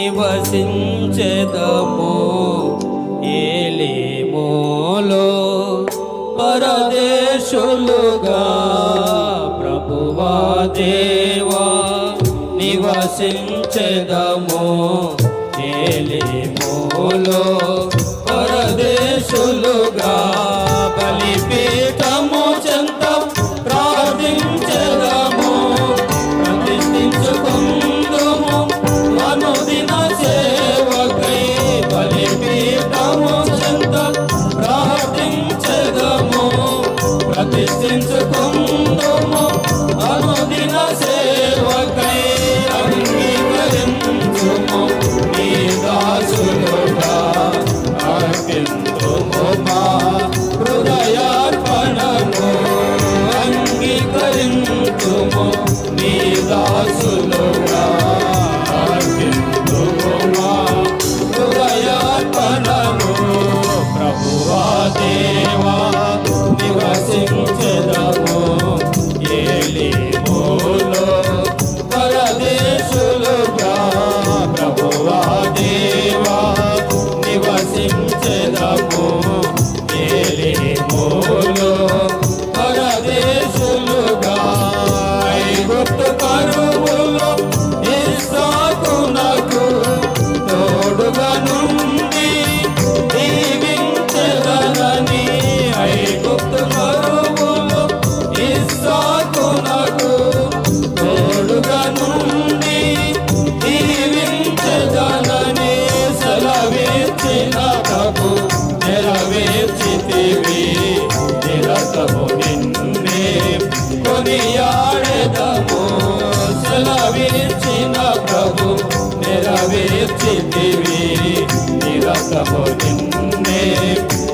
నివసించెదము. ఏలేమోలో పరదేశులుగా ప్రభువా దేవా నివసించెదము. ఏలేమోలో పరదేశులుగా Senhor. ನೆರವೇರ್ಸಿದಿವಿ ನಿರತವು ನಿನ್ನೆ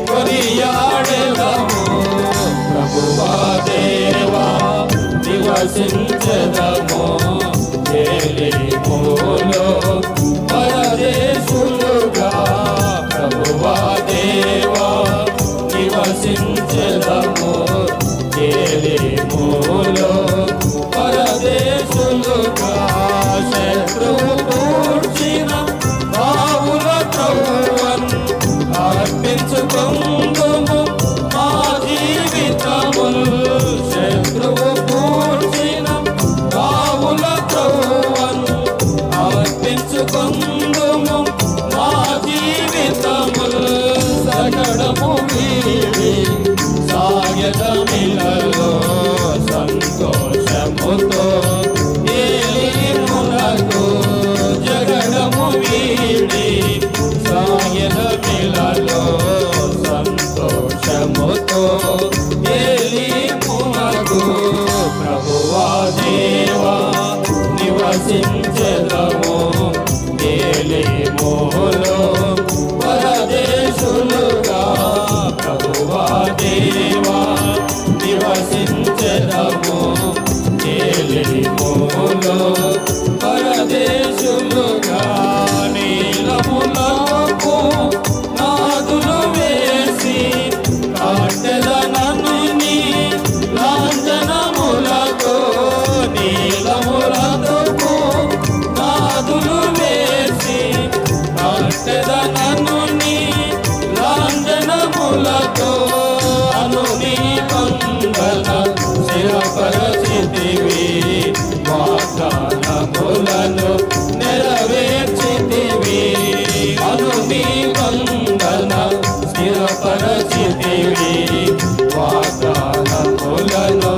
ಕೊರಿಯಾಡೆದವು ಪ್ರಭುವ ದೇವ ನಿವಸಿಂಚದಮೋ తమిళలో సంతోషముతో ఏలిమునకు జగడము వీడి సాయన మిలలో సంతోషముతో ఏలిమునకు ప్రభువా దేవా నివసించదము. వందన స్థిరపరచితివి వాగ్దానములను